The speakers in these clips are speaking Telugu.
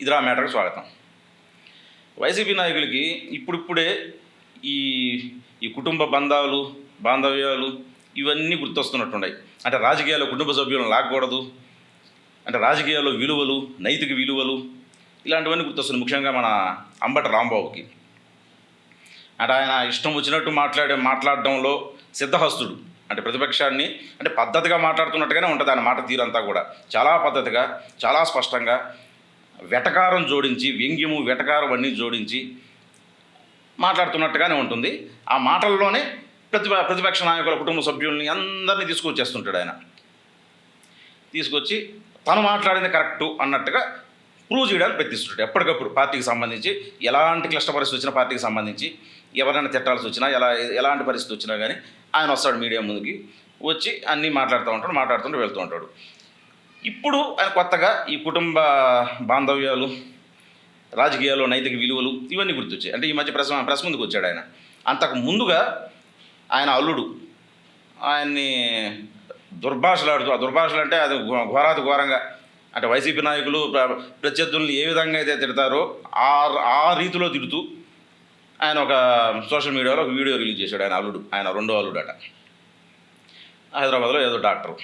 ఇదిరా మ్యాటర్కి స్వాగతం. వైసీపీ నాయకులకి ఇప్పుడిప్పుడే ఈ ఈ కుటుంబ బంధాలు బాంధవ్యాలు ఇవన్నీ గుర్తొస్తున్నట్టున్నాయి. అంటే రాజకీయాల్లో కుటుంబ సభ్యులను లాక్కూడదు అంటే రాజకీయాల్లో విలువలు నైతిక విలువలు ఇలాంటివన్నీ గుర్తొస్తున్నాయి. ముఖ్యంగా మన అంబటి రాంబాబుకి. అంటే ఆయన ఇష్టం వచ్చినట్టు మాట్లాడే మాట్లాడడంలో సిద్ధహస్తుడు. అంటే ప్రతిపక్షాన్ని అంటే పద్ధతిగా మాట్లాడుతున్నట్టుగానే ఉంటుంది ఆయన మాట తీరంతా కూడా. చాలా పద్ధతిగా చాలా స్పష్టంగా వెటకారం జోడించి వ్యంగ్యము వెటకారం అన్నీ జోడించి మాట్లాడుతున్నట్టుగానే ఉంటుంది. ఆ మాటల్లోనే ప్రతిప ప్రతిపక్ష నాయకుల కుటుంబ సభ్యుల్ని అందరినీ తీసుకొచ్చేస్తుంటాడు ఆయన. తీసుకొచ్చి తను మాట్లాడింది కరెక్టు అన్నట్టుగా ప్రూవ్ చేయడానికి ప్రయత్నిస్తుంటాడు. ఎప్పటికప్పుడు పార్టీకి సంబంధించి ఎలాంటి క్లిష్ట పరిస్థితి వచ్చినా పార్టీకి సంబంధించి ఎవరైనా తిట్టాల్సి వచ్చినా ఎలా ఎలాంటి పరిస్థితి వచ్చినా కానీ ఆయన వస్తాడు మీడియా ముందుకి వచ్చి అన్నీ మాట్లాడుతూ ఉంటాడు మాట్లాడుతుంటూ వెళ్తూ ఉంటాడు. ఇప్పుడు ఆయన కొత్తగా ఈ కుటుంబ బాంధవ్యాలు రాజకీయాలు నైతిక విలువలు ఇవన్నీ గుర్తొచ్చాయి. అంటే ఈ మధ్య ప్రెస్ ప్రెస్ ముందుకు వచ్చాడు ఆయన. అంతకు ముందుగా ఆయన అల్లుడు. ఆయన్ని దుర్భాషలాడుతూ ఆ దుర్భాషలు అంటే అది ఘోరాతి ఘోరంగా. అంటే వైసీపీ నాయకులు ప్ర- ప్రత్యర్థుల్ని ఏ విధంగా అయితే తిడతారో ఆ ఆ రీతిలో తిడుతూ ఆయన ఒక సోషల్ మీడియాలో ఒక వీడియో రిలీజ్ చేశాడు ఆయన అల్లుడు ఆయన రెండో అల్లుడు అట హైదరాబాద్లో ఏదో డాక్టరు.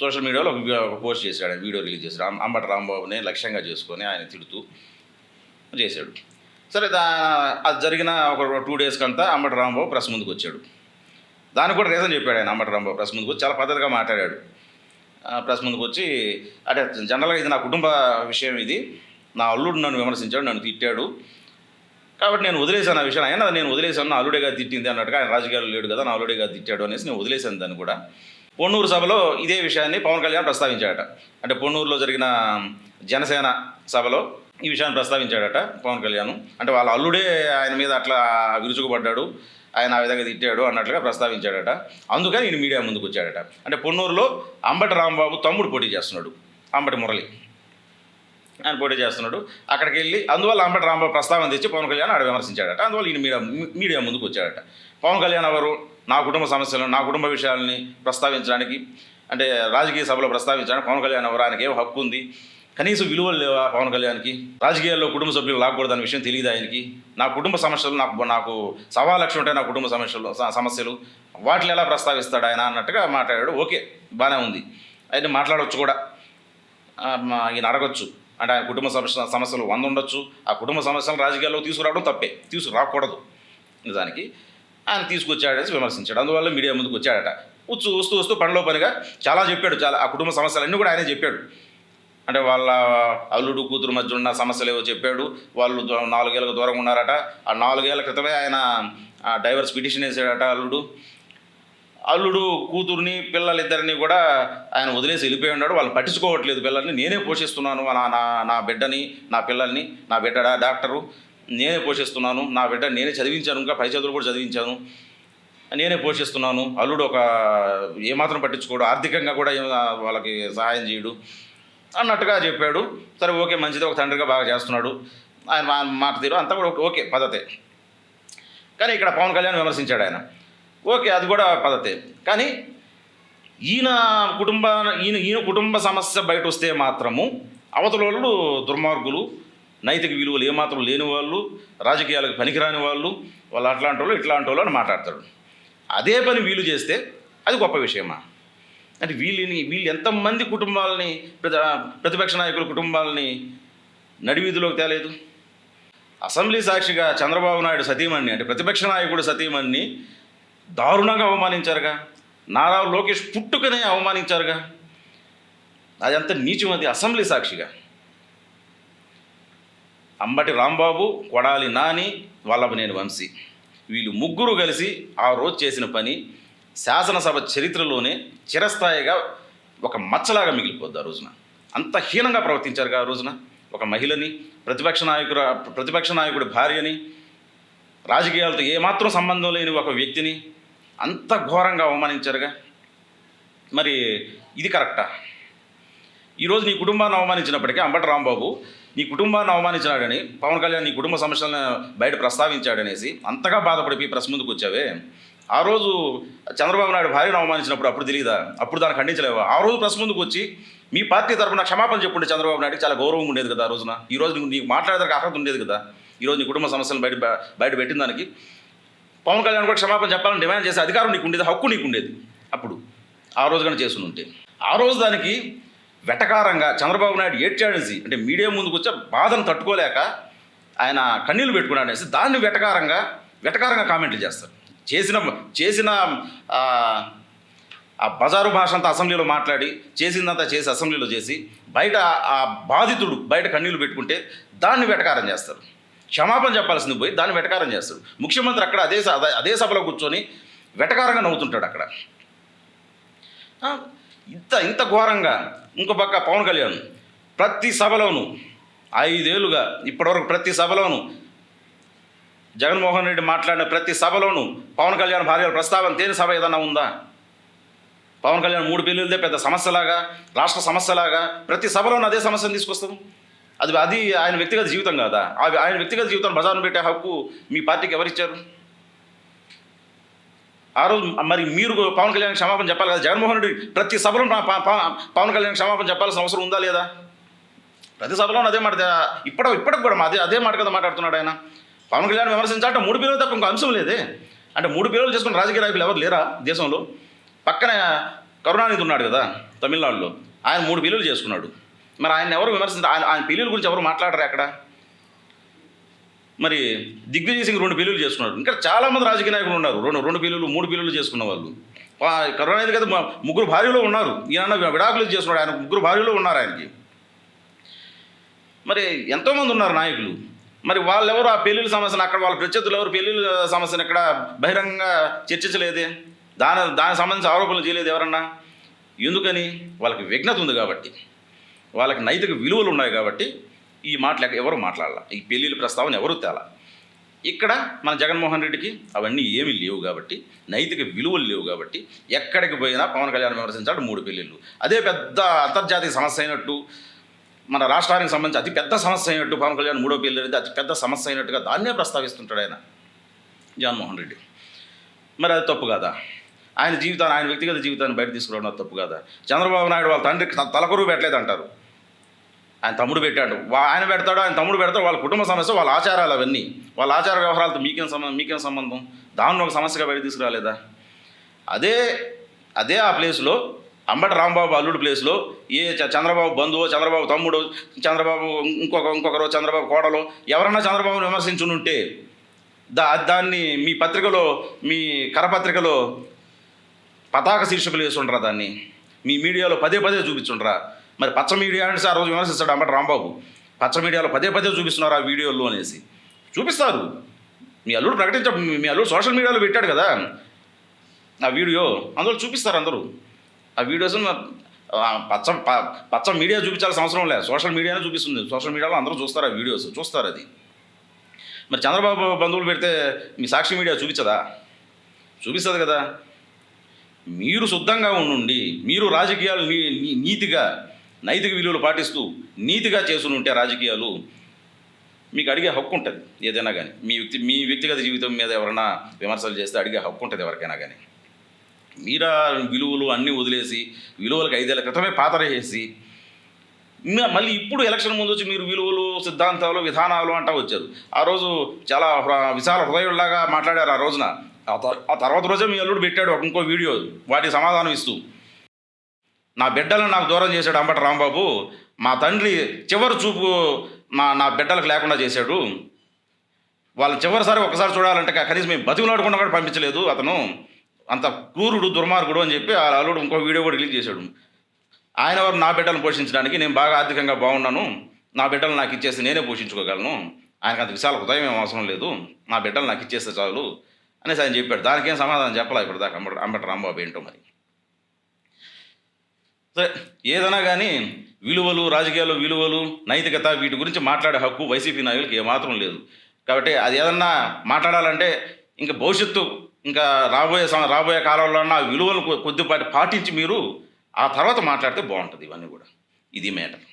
సోషల్ మీడియాలో ఒక పోస్ట్ చేశాడు ఆయన వీడియో రిలీజ్ చేశాడు. అం- అంబటి రాంబాబుని లక్ష్యంగా చేసుకొని ఆయన తిడుతూ చేశాడు. సరే దా అది జరిగిన ఒక టూ డేస్కి అంతా అంబటి రాంబాబు ప్రెస్ ముందుకు వచ్చాడు. దానికి కూడా రీజన్ చెప్పాడు ఆయన అంబటి రాంబాబు ప్రెస్ ముందుకు వచ్చి చాలా పద్ధతిగా మాట్లాడాడు. ప్రెస్ ముందుకు వచ్చి అంటే జనరల్గా ఇది నా కుటుంబ విషయం ఇది. నా అల్లుడు నన్ను విమర్శించాడు నన్ను తిట్టాడు. కాబట్టి నేను వదిలేశాను ఆ విషయం అయినా నేను వదిలేశాను నా అల్లుడేగా తిట్టింది అన్నట్టుగా ఆయన రాజకీయాలు లేడు కదా నా అల్లుడేగా తిట్టాడు అనేసి నేను వదిలేశాను దాన్ని కూడా. పొన్నూరు సభలో ఇదే విషయాన్ని పవన్ కళ్యాణ్ ప్రస్తావించాడట. అంటే పొన్నూరులో జరిగిన జనసేన సభలో ఈ విషయాన్ని ప్రస్తావించాడట పవన్ కళ్యాణ్. అంటే వాళ్ళ అల్లుడే ఆయన మీద అట్లా విరుచుకుపడ్డాడు ఆయన ఆ విధంగా తిట్టాడు అన్నట్లుగా ప్రస్తావించాడట. అందుకని ఈయన మీడియా ముందుకు వచ్చాడట. అంటే పొన్నూరులో అంబటి రాంబాబు తమ్ముడు పోటీ చేస్తున్నాడు అంబటి మురళి. ఆయన పోటీ చేస్తున్నాడు అక్కడికి వెళ్ళి అందువల్ల అంబటి రాంబాబు ప్రస్తావన తెచ్చి పవన్ కళ్యాణ్ ఆడ విమర్శించాడట. అందువల్ల ఈయన మీడియా మీడియా ముందుకు వచ్చాడట. పవన్ కళ్యాణ్ ఎవరు? నా కుటుంబ సమస్యలను నా కుటుంబ విషయాలని ప్రస్తావించడానికి అంటే రాజకీయ సభలో ప్రస్తావించడానికి పవన్ కళ్యాణ్ అవరానికి ఆయనకి ఏం హక్కు ఉంది. కనీసం విలువలు లేవా పవన్ కళ్యాణ్కి? రాజకీయాల్లో కుటుంబ సభ్యులు లాక్కూడదన్న విషయం తెలియదు ఆయనకి? నా కుటుంబ సమస్యలు నాకు నాకు సవా లక్షలు ఉంటాయి నా కుటుంబ సమస్యలు సమస్యలు. వాటిని ఎలా ప్రస్తావిస్తాడు ఆయన అన్నట్టుగా మాట్లాడాడు. ఓకే బాగానే ఉంది. అయితే మాట్లాడవచ్చు కూడా. ఈయన అడగచ్చు. అంటే ఆయన కుటుంబ సమస్య సమస్యలు వంద ఉండొచ్చు. ఆ కుటుంబ సమస్యలను రాజకీయాల్లో తీసుకురావడం తప్పే. తీసుకురాకూడదు. నిజానికి ఆయన తీసుకొచ్చాడని విమర్శించాడు. అందువల్ల మీడియా ముందుకు వచ్చాడట. వచ్చి వస్తూ వస్తూ పనిలో పనిగా చాలా చెప్పాడు. చాలా ఆ కుటుంబ సమస్యలన్నీ కూడా ఆయనే చెప్పాడు. అంటే వాళ్ళ అల్లుడు కూతురు మధ్య ఉన్న సమస్యలు ఏవో చెప్పాడు. వాళ్ళు నాలుగేళ్ళకు దూరంగా ఉన్నారట. ఆ నాలుగేళ్ళ క్రితమే ఆయన డైవర్స్ పిటిషన్ వేసాడట అల్లుడు. అల్లుడు కూతుర్ని పిల్లలిద్దరిని కూడా ఆయన వదిలేసి వెళ్ళిపోయి ఉన్నాడు. వాళ్ళు పట్టించుకోవట్లేదు. పిల్లల్ని నేనే పోషిస్తున్నాను. నా నా నా బిడ్డని నా పిల్లల్ని నా బిడ్డ డాక్టరు నేనే పోషిస్తున్నాను నా బిడ్డ నేనే చదివించాను ఇంకా పై చదువులు కూడా చదివించాను. నేనే పోషిస్తున్నాను అల్లుడు ఒక ఏమాత్రం పట్టించుకోడు ఆర్థికంగా కూడా వాళ్ళకి సహాయం చేయడు అన్నట్టుగా చెప్పాడు. సరే ఓకే మంచిది ఒక తండ్రిగా బాగా చేస్తున్నాడు. ఆయన మా మాట తీరు అంతా కూడా ఓకే పద్ధతే. కానీ ఇక్కడ పవన్ కళ్యాణ్ విమర్శించాడు ఆయన. ఓకే అది కూడా పద్ధతే. కానీ ఈయన కుటుంబ ఈయన ఈయన కుటుంబ సమస్య బయట వస్తే మాత్రము అవతల వాళ్ళు దుర్మార్గులు నైతిక విలువలు ఏమాత్రం లేని వాళ్ళు రాజకీయాలకు పనికిరాని వాళ్ళు వాళ్ళు అట్లాంటి వాళ్ళు ఇట్లాంటి వాళ్ళు అని మాట్లాడతాడు అదే పని వీలు చేస్తే అది గొప్ప విషయమా? అంటే వీళ్ళని వీళ్ళు ఎంతమంది కుటుంబాలని ప్రతి ప్రతిపక్ష నాయకుల కుటుంబాలని నడివీధిలోకి తేలేదు? అసెంబ్లీ సాక్షిగా చంద్రబాబు నాయుడు సతీమణి అంటే ప్రతిపక్ష నాయకుడు సతీమణ్ణి దారుణంగా అవమానించారుగా? నారా లోకేష్ పుట్టుకనే అవమానించారుగా? అది అంత నీచం అది అసెంబ్లీ సాక్షిగా. అంబటి రాంబాబు కొడాలి నాని వల్లభనేని వంశీ. వీళ్ళు ముగ్గురు కలిసి ఆ రోజు చేసిన పని శాసనసభ చరిత్రలోనే చిరస్థాయిగా ఒక మచ్చలాగా మిగిలిపోద్ది ఆ రోజున. అంత హీనంగా ప్రవర్తించారుగా ఆ రోజున ఒక మహిళని ప్రతిపక్ష నాయకుడు ప్రతిపక్ష నాయకుడి భార్యని రాజకీయాలతో ఏమాత్రం సంబంధం లేని ఒక వ్యక్తిని అంత ఘోరంగా అవమానించారుగా. మరి ఇది కరెక్టా? ఈరోజు నీ కుటుంబాన్ని అవమానించినప్పటికీ అంబటి రాంబాబు నీ కుటుంబాన్ని అవమానించినాడని పవన్ కళ్యాణ్ నీ కుటుంబ సమస్యలను బయట ప్రస్తావించాడనేసి అంతగా బాధపడిపోయి ప్రెస్ ముందుకు వచ్చావే. ఆ రోజు చంద్రబాబు నాయుడు భార్యను అవమానించినప్పుడు అప్పుడు తెలియదా అప్పుడు దాన్ని ఖండించలేవా? ఆ రోజు ప్రెస్ ముందుకు వచ్చి మీ పార్టీ తరపున క్షమాపణ చెప్పుంటే చంద్రబాబు నాయుడు చాలా గౌరవంగా ఉండేది కదా ఆ రోజున. ఈ రోజు నీకు మాట్లాడేదానికి అర్హత ఉండేది కదా? ఈ రోజు నీ కుటుంబ సమస్యలను బయట బయట పెట్టిన దానికి పవన్ కళ్యాణ్ కూడా క్షమాపణ చెప్పాలని డిమాండ్ చేసే అధికారం నీకు ఉండేది హక్కు నీకు ఉండేది అప్పుడు. ఆ రోజు కానీ చేసి ఉంటే ఆ రోజు దానికి వెటకారంగా చంద్రబాబు నాయుడు ఏడ్చాడేసి అంటే మీడియా ముందుకు వచ్చే బాధను తట్టుకోలేక ఆయన కన్నీళ్ళు పెట్టుకున్నాడు అనేసి దాన్ని వెటకారంగా వెటకారంగా కామెంట్లు చేస్తారు. చేసిన చేసిన ఆ, బజారు భాష అంతా అసెంబ్లీలో మాట్లాడి చేసిందంతా చేసి అసెంబ్లీలో చేసి బయట ఆ బాధితుడు బయట కన్నీళ్ళు పెట్టుకుంటే దాన్ని వెటకారం చేస్తారు. క్షమాపణ చెప్పాల్సింది పోయి దాన్ని వెటకారం చేస్తారు. ముఖ్యమంత్రి అక్కడ అదే అదే- సభలో కూర్చొని వెటకారంగా నవ్వుతుంటాడు అక్కడ. ఇంత ఇంత ఘోరంగా. ఇంకో పక్క పవన్ కళ్యాణ్. ప్రతి సభలోనూ ఐదేళ్ళుగా ఇప్పటివరకు ప్రతి సభలోనూ జగన్మోహన్ రెడ్డి మాట్లాడిన ప్రతి సభలోనూ పవన్ కళ్యాణ్ భార్య ప్రస్తావన తేని సభ ఏదన్నా ఉందా? పవన్ కళ్యాణ్ మూడు బిల్లులదే పెద్ద సమస్యలాగా రాష్ట్ర సమస్యలాగా ప్రతి సభలోనూ అదే సమస్యను తీసుకొస్తాం అది అది ఆయన వ్యక్తిగత జీవితం కాదా? ఆయన వ్యక్తిగత జీవితం బజారును పెట్టే హక్కు మీ పార్టీకి ఎవరిచ్చారు? ఆ రోజు మరి మీరు పవన్ కళ్యాణ్ క్షమాపణ చెప్పాలి కదా? జగన్మోహన్ రెడ్డి ప్రతి సభలో ప- పవన్ కళ్యాణ్ క్షమాపణ చెప్పాల్సిన అవసరం ఉందా లేదా? ప్రతి సభలో అదే మాట ఇప్పటి ఇప్పటికి కూడా అదే అదే మాట కదా మాట్లాడుతున్నాడు ఆయన. పవన్ కళ్యాణ్ విమర్శించాలంటే మూడు పిల్లలు తప్ప ఇంకో అంశం లేదే. అంటే మూడు పిల్లలు చేసుకున్న రాజకీయ నాయకులు ఎవరు లేరా దేశంలో? పక్కన కరుణానిధి ఉన్నాడు కదా తమిళనాడులో. ఆయన మూడు పిల్లలు చేసుకున్నాడు. మరి ఆయన ఎవరు విమర్శించారు ఆయన ఆయన పిల్లల గురించి ఎవరు మాట్లాడరు అక్కడ? మరి దిగ్విజయ్ సింగ్ రెండు పిల్లలు చేసుకున్నారు. ఇంకా చాలామంది రాజకీయ నాయకులు ఉన్నారు. రెండు రెండు పిల్లలు మూడు పిల్లలు చేసుకున్న వాళ్ళు. కరోనా కదా ముగ్గురు భార్యలో ఉన్నారు. ఈయన విడాకులు చేసుకున్నాడు. ఆయన ముగ్గురు భార్యలో ఉన్నారు ఆయనకి. మరి ఎంతోమంది ఉన్నారు నాయకులు. మరి వాళ్ళెవరు ఆ పెళ్ళిళ్ళ సమస్యను అక్కడ వాళ్ళ ప్రత్యర్థులు ఎవరు? పెళ్ళిళ్ళ సమస్యను ఇక్కడ బహిరంగంగా చర్చించలేదే? దాని దానికి సంబంధించి ఆరోపణలు చేయలేదు ఎవరన్నా? ఎందుకని? వాళ్ళకి విఘ్నత ఉంది కాబట్టి. వాళ్ళకి నైతిక విలువలు ఉన్నాయి కాబట్టి ఈ మాటలు ఎవరు మాట్లాడాల? ఈ పెళ్ళిళ్ళ ప్రస్తావన ఎవరు తేలా? ఇక్కడ మన జగన్మోహన్ రెడ్డికి అవన్నీ ఏమీ లేవు కాబట్టి నైతిక విలువలు లేవు కాబట్టి ఎక్కడికి పోయినా పవన్ కళ్యాణ్ విమర్శించాడు మూడు పెళ్ళిళ్ళు. అదే పెద్ద అంతర్జాతీయ సమస్య అయినట్టు మన రాష్ట్రానికి సంబంధించి అతి పెద్ద సమస్య అయినట్టు పవన్ కళ్యాణ్ మూడో పెళ్ళి అనేది అతి పెద్ద సమస్య అయినట్టుగా దాన్నే ప్రస్తావిస్తుంటాడు ఆయన జగన్మోహన్ రెడ్డి. మరి అది తప్పు కాదా? ఆయన జీవితాన్ని ఆయన వ్యక్తిగత జీవితాన్ని బయట తీసుకురావడం తప్పు కాదా? చంద్రబాబు నాయుడు వాళ్ళ తండ్రికి తలకొరువు పెట్టలేదు అంటారు ఆయన తమ్ముడు పెట్టాడు. వా- ఆయన పెడతాడు ఆయన తమ్ముడు పెడతాడు వాళ్ళ కుటుంబ సమస్య వాళ్ళ ఆచారాలు అవన్నీ. వాళ్ళ ఆచార వ్యవహారాలతో మీకేం సంబంధం మీకేం సంబంధం? దాన్ని ఒక సమస్యగా బయట తీసుకురాలేదా? అదే అదే ఆ ప్లేస్లో అంబటి రాంబాబు అల్లుడు ప్లేస్లో ఏ చంద్రబాబు బంధువు చంద్రబాబు తమ్ముడు చంద్రబాబు ఇంకొక ఇంకొకరు చంద్రబాబు కోడలో ఎవరన్నా చంద్రబాబును విమర్శించునుంటే దా దాన్ని మీ పత్రికలో మీ కరపత్రికలో పతాక శీర్షికలు వేసి ఉండరా దాన్ని. మీ మీడియాలో పదే పదే చూపించుండ్రా. మరి పచ్చ మీడియా అంటే ఆ రోజు విమర్శిస్తాడు అంబటి రాంబాబు. పచ్చ మీడియాలో పదే పదే చూపిస్తున్నారు ఆ వీడియోలు అనేసి. చూపిస్తారు. మీ అల్లుడు ప్రకటించ మీ అల్లుడు సోషల్ మీడియాలో పెట్టాడు కదా. ఆ వీడియో అందులో చూపిస్తారు అందరూ. ఆ వీడియోస్ పచ్చ ప- పచ్చ మీడియా చూపించాల్సిన అవసరం లేదు సోషల్ మీడియానే చూపిస్తుంది. సోషల్ మీడియాలో అందరూ చూస్తారు ఆ వీడియోస్. చూస్తారు అది. మరి చంద్రబాబు బంధువులు పెడితే మీ సాక్షి మీడియా చూపించదా? చూపిస్తుంది కదా. మీరు శుద్ధంగా ఉండి మీరు రాజకీయాలు నీ- నీ- నీతిగా నైతిక విలువలు పాటిస్తూ నీతిగా చేసుకుని ఉంటే రాజకీయాలు మీకు అడిగే హక్కు ఉంటుంది ఏదైనా కానీ మీ వ్యక్తి మీ వ్యక్తిగత జీవితం మీద ఎవరైనా విమర్శలు చేస్తే అడిగే హక్కు ఉంటుంది ఎవరికైనా కానీ మీరా విలువలు అన్నీ వదిలేసి విలువలకు ఐదేళ్ళ క్రితమే పాతరేసి చేసి మళ్ళీ ఇప్పుడు ఎలక్షన్ ముందు వచ్చి మీరు విలువలు సిద్ధాంతాలు విధానాలు అంటా వచ్చారు. ఆ రోజు చాలా విశాల హృదయుల్లాగా మాట్లాడారు ఆ రోజున. ఆ ఆ తర్వాత రోజే మీ అల్లుడు పెట్టాడు ఒక ఇంకో వీడియో వాటికి సమాధానం ఇస్తూ. నా బిడ్డలను నాకు దూరం చేశాడు అంబటి రాంబాబు. మా తండ్రి చివరి చూపు నా నా బిడ్డలకు లేకుండా చేశాడు. వాళ్ళు చివరిసారి ఒకసారి చూడాలంటే కనీసం మేము బతికినాడకుండా కూడా పంపించలేదు అతను. అంత క్రూరుడు దుర్మార్గుడు అని చెప్పి ఆ అల్లుడు ఇంకో వీడియో కూడా రిలీజ్ చేశాడు. ఆయన వారు నా బిడ్డలను పోషించడానికి నేను బాగా ఆర్థికంగా బాగున్నాను. నా బిడ్డలు నాకు ఇచ్చేసి నేనే పోషించుకోగలను. ఆయనకు అంత విశాల హృదయం ఏం అవసరం లేదు. నా బిడ్డలు నాకు ఇచ్చేస్తే చాలు అనేసి ఆయన చెప్పాడు. దానికేం సమాధానం చెప్పాలి ఇప్పుడు దాకా అంబటి రాంబాబు ఏంటో మరి? ఏదైనా కానీ విలువలు రాజకీయాల్లో విలువలు నైతికత వీటి గురించి మాట్లాడే హక్కు వైసీపీ నాయకులకు ఏమాత్రం లేదు. కాబట్టి అది ఏదన్నా మాట్లాడాలంటే ఇంకా భవిష్యత్తు ఇంకా రాబోయే రాబోయే కాలంలో ఆ విలువలు కొద్దిపాటి పాటించి మీరు ఆ తర్వాత మాట్లాడితే బాగుంటుంది ఇవన్నీ కూడా. ఇది మ్యాటర్.